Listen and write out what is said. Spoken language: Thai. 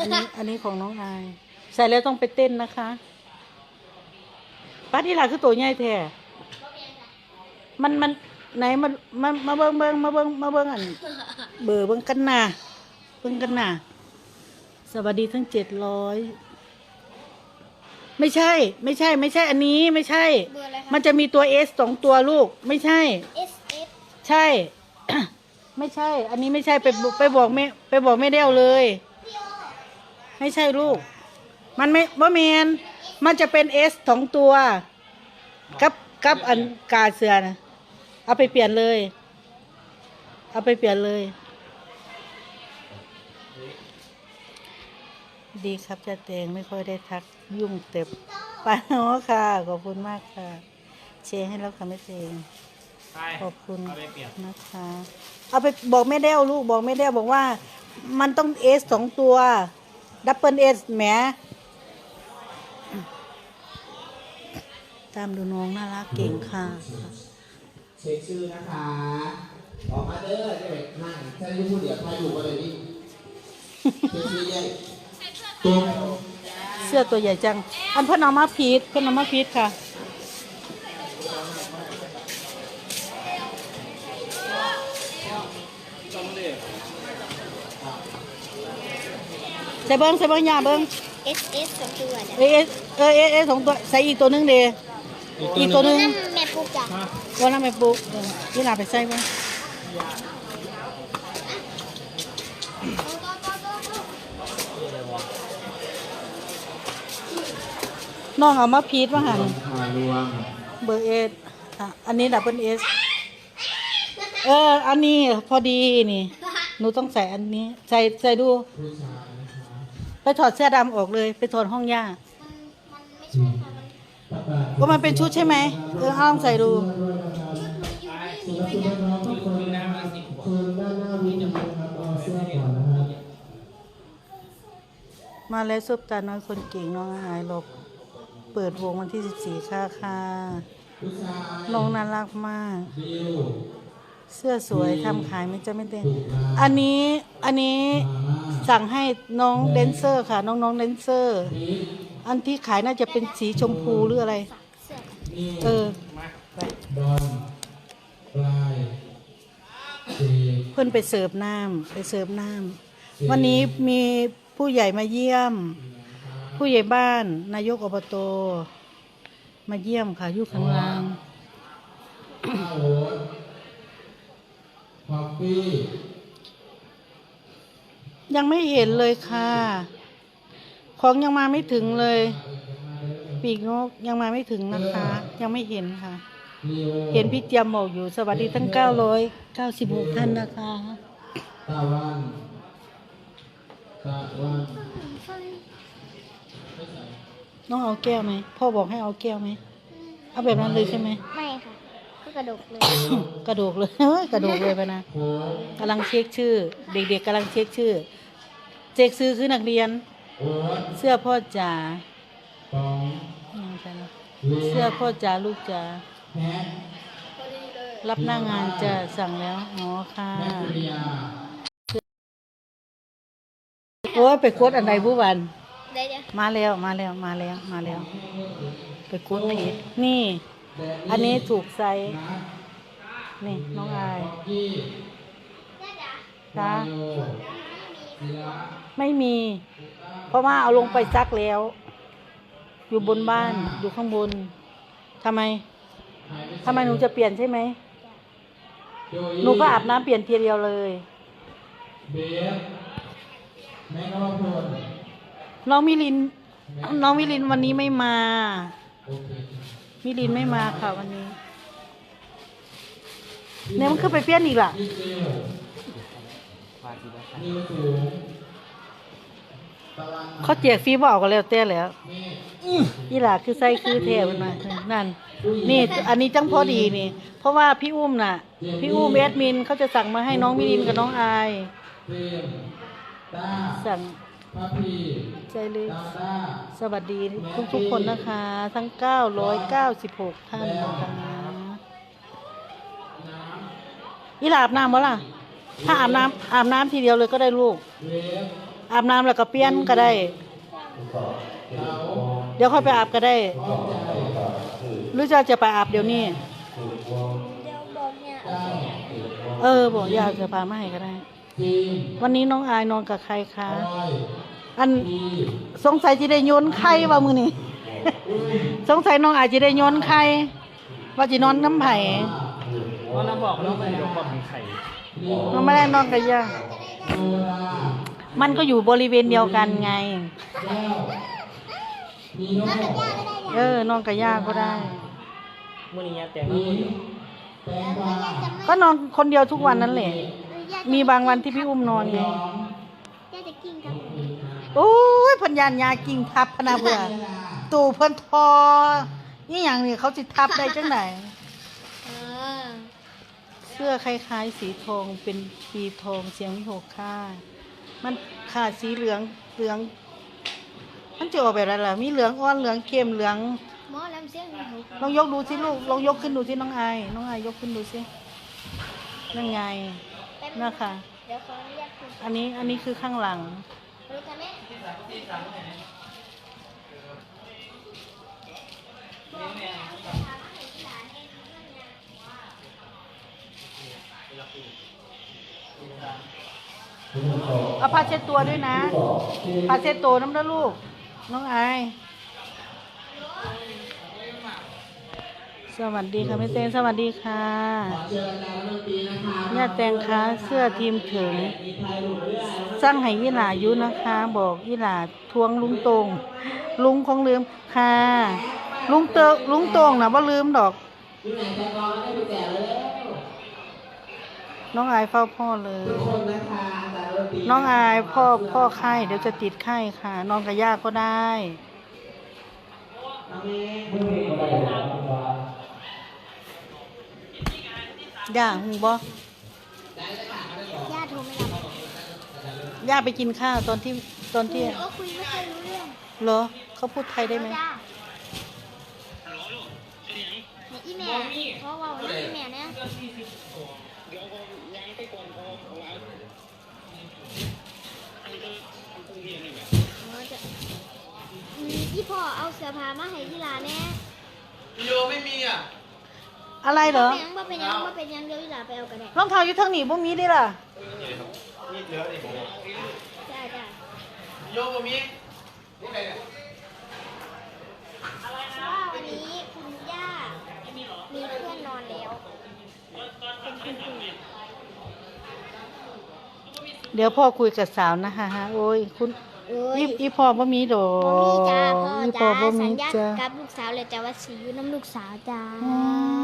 อันนี้อันนี้ของน้องอาย ใส่แล้วต้องไปเต้นนะคะป้าที่หลักคือตัวใหญ่แท้มันมันไหนมามามาเบิ้งเบิ้งมาเบิ้งมาเบิ้งอัน เบอร์เบิ้งกันหนาเบิ้งกันหนาสวัสดีทั้งเจ็ดร้อยไม่ใช่ ไม่ใช่ ไม่ใช่อันนี้ไม่ใช่เบอร์อะไรคะมันจะมีตัวเอสสองตัวลูก ไม่ใช่ S S ใช่ ไม่ใช่ อันนี้ไม่ใช่ไปบอกไปบอกแม่ไปบอกแม่เดียวเลย ไม่ใช่ลูก มันไม่ว่าแมนมันจะเป็นเอสสองตัว กับกับอันกาเสือนะเอาไปเปลี่ยนเลย เอาไปเปลี่ยนเลย ดีครับจะแตงไม่ค่อยได้ทักยุ่งเต็บไปาอ๋อค่ะ ขอบคุณมากค่ะ เชร์ให้แล้วค่ะแม่เตงไปขอบคุณเอาไปเปลี่ยนนะคะ เอาไปบอกแม่เด้วลูกบอกแม่เด้วบอกว่า มันต้องเอสสองตัว ดับเบิลเอสแหมตามดูน้องน่ารักเก่งค่ะเช็คชื่อนะคะออกมาเด้อจะไปนั่งถ้าอยู่ผู้เดียวถ่ายรูปอะไรนี่เช็คชื่อใหญ่ตัวเสื้อตัวใหญ่จัง อันเพื่อนเอามาพีดเพื่อนเอามาพีดค่ะ ส่เบิ้งใส่เบิ้งยาเบิ้ง S S สองตัวเดี๋ยวเอเอสเออเอเอสสองตัวใส่อีกตัวหนึงเดอีกตัวหนึงนั่นแม่ปลูกจ้ะตัวนั้นไปปลูกเออนี่ลาไปใส่เบิ้งน้องเอามาพีดว่าหันพารวมเบอร์เอสอะอันนี้ดับเบิลเอสเอออันนี้พอดีนี่หนูต้องใส่อันนี้ใส่ใส่ดู ผู้ชายนะคะ ไปถอดเสื้อดำออกเลย ไปถอดห้องย่า มันไม่ใช่ค่ะ มันประกาศว่ามันเป็นชุดใช่ไหมเออเอาลองใส่ดูด้วยนะครับสำหรับคุณน้องๆทุกคนนะครับเชิญด้านหน้าวินนะครับเอาเสื้อก่อนนะครับมาแล้วซุปตาน้อยคนเก่งน้องหายหลบ เปิดวงวันที่ 14 ค่ะค่ะผู้ชายน้องน่ารักมาก บิว เสื้อสวยทำขายไม่จะไม่เต้นอันนี้อันนี้สั่งให้น้องแดนเซอร์ค่ะ น้องน้องๆแดนเซอร์ อันที่ขายน่าจะเป็นสีชมพูหรืออะไรเสื้อนี่เออไปบอลปลายเจเพื่อนไปเสิร์ฟน้ำไปเสิร์ฟน้ำวันนี้มีผู้ใหญ่มาเยี่ยม ผู้ใหญ่บ้านนายกอบตมาเยี่ยมค่ะอยู่ข้างล่างข้าวโอ๊ต คอฟฟี่ยังไม่เห็นเลยค่ะ ของยังมาไม่ถึงเลย ปีกนกยังมาไม่ถึงนะคะ ยังไม่เห็นค่ะลีโอเห็นพี่เจียมบอกอยู่สวัสดีทั้ง 996 ท่านนะคะตะวันตะวันน้องเอาแก้วไหมพ่อบอกให้เอาแก้วไหมเอาแบบนั้นเลยใช่ไหมไม่ค่ะ ก็กระดกเลย กระโดกเลย เฮ้ยกระโดกเลยไปนะโค้งกำลังเช็คชื่อ เด็กๆกำลังเช็คชื่อเช็คซื้อคือนักเรียนโอ๊ตเสื้อพ่อจ๋าปองอืมใช่แล้วเลเสื้อพ่อจ๋าลูกจ๋าแฮกรับหน้างานจะสั่งแล้วอ๋อค่ะแมคคุริยาโอ้ยไปกดอันใดผู้วันเดี๋ยวเดี๋ยวมาแล้วมาแล้วมาแล้วมาแล้ว ไปกดผิดนี่ อันนี้ถูกไซส์นี่น้องอายกี้จ้าโยศิลาไม่มี เพราะว่าเอาลงไปซักแล้ว อยู่บนบ้านอยู่ข้างบนทำไมทำไมหนูจะเปลี่ยนใช่ไหมโจอี้หนูก็อาบน้ำเปลี่ยนทีเดียวเลยเบฟแมกกาลพลน้องมิลิน น้องมิลินวันนี้ไม่มาโอเค มิลินไม่มาค่ะวันนี้ เนี่ยมันคือไปเปลี่ยนอีกล่ะพี่เจีได้นิวสูงตะเขาแจกฟีบอกกันแล้วแต่แล้วเมฆอีหล่าคือไส้คือเทมันมานั่น นี่อันนี้จังพอดีนี่ เพราะว่าพี่อุ้มน่ะ พี่อุ้มแอดมินเขาจะสั่งมาให้น้องมิลินกับน้องอายสั่ง ใจเลยดาด้าสวัสดีทุกทุกๆคนนะคะ ทั้ง 996 ท่านนะคะอีหลาอาบน้ำบ่ล่ะ ถ้าอาบน้ำอาบน้ำทีเดียวเลยก็ได้ลูกเวฟอาบน้ำแล้วก็เปลี่ยนก็ได้ เดี๋ยวค่อยไปอาบก็ได้ หรือจะจะไปอาบเดี๋ยวนี้เดี๋ยวบอกเนี่ยเอาไปเออ บอกอยากจะพามาให้ก็ได้ทีม วันนี้น้องอายนอนกับใครคะออยอันทีสงสัยจะได้โยนไข่ว่ามือนี่สงสัยน้องอาจจะได้โยนไข่ว่าจะนอนน้ำไผ่เพราะเราบอกเราไม่ยกบอกมีไข่น้องไม่ได้นอนกับย่าโซดามันก็อยู่บริเวณเดียวกันไงแก้วมีโน่น้ำกับย่าก็ได้เออนอนกับย่าก็ได้มื่อนี้แต่งมีแตงกวาก็นอนคนเดียวทุกวันนั่นแหละหรือ ย่าจะมีบางวันที่พี่อุ้มนอนไงย่าจะกินกับโอ้ยพันยานยากิ่งทับพะนาเบื่อตู่เพิ่นทอนี่อย่างนี้เขาจิทับได้จังไหน เออเสื้อคล้ายๆ สีทองเป็นปีทองเสียงวิหกค่ามันขาดสีเหลืองเหลือง มันจะออกแบบอะไรล่ะมีเหลืองอ่อนเหลืองเข้มเหลืองหมอลำเสียงหนูลองยกดูสิลูกลองยกขึ้นดูสิน้องไอายน้องไอายยกขึ้นดูสินั่นไงแป๊บ น่ะค่ะเดี๋ยวขออนุญาตคุณอันนี้อันนี้คือข้างหลัง รู้กันไหมเอาผ้าเช็ดตัวด้วยนะผ้าเช็ดตัวน้ำเด้อลูก น้องไอ สวัสดีค่ะแม่เต้นสวัสดีค่ะขอเชิญอาจารย์ดนตรีนะคะญาติแตงค้าเสื้อทีมถึงมีไทยรูปเรื่อยสร้างให้ยี่หลาอยู่นะคะ บอกยี่หลาทวงลุงตรงลุงคงลืมค่ะ ลุงเตอลุงตรงนะว่าลืมดอกอยู่ไหนแตงกวาไม่ได้ไปแจกเลยน้องอายเฝ้าพ่อเลยทุกคนนะคะอาจารย์ดนตรีน้องอายพ่อพ่อไข้เดี๋ยวจะติดไข้ค่ะ นอนกับย่าก็ได้น้องเม ย์ย่าหูบ่ย่าโทรไม่รับย่าไปกินข้าวตอนที่ตอนที่ก็คุยไม่ค่อยรู้เรื่องเหรอเขาพูดไทยได้ไหมจ้าในอีเมลเพราะว่าในอีเมลเนี่ยอ๋อจะอืมอีพ่อเอาเสื้อผ้ามาให้ยีหลาแน่โยไม่มีอะ อะไรเหรอบ่เป็นหยังบ่เป็นหยังบ่เป็นหยังเดี๋ยวยีหลาไปเอาก็ได้รองเท้าอยู่ทางนี้บ่มีด้ล่ะ นี่เหลือดิจ้าจ้าโยบ่มีนี่ใครเนี่ยเพราะว่าวันนี้คุณย่ามีเพื่อนนอนแล้ว เป็นคุณปู่เดี๋ยวพ่อคุยกับสาวนะคะฮะโอ้ยคุณเอ้อีอีพ่อบ่มีดอบ่มีจ้ากพ่ออีพ่อจ้าบ่สัมีญญาจ้ากับลูกสาวเลยจ้าว่าสิอยู่น้ำลูกสาวจ้า อืม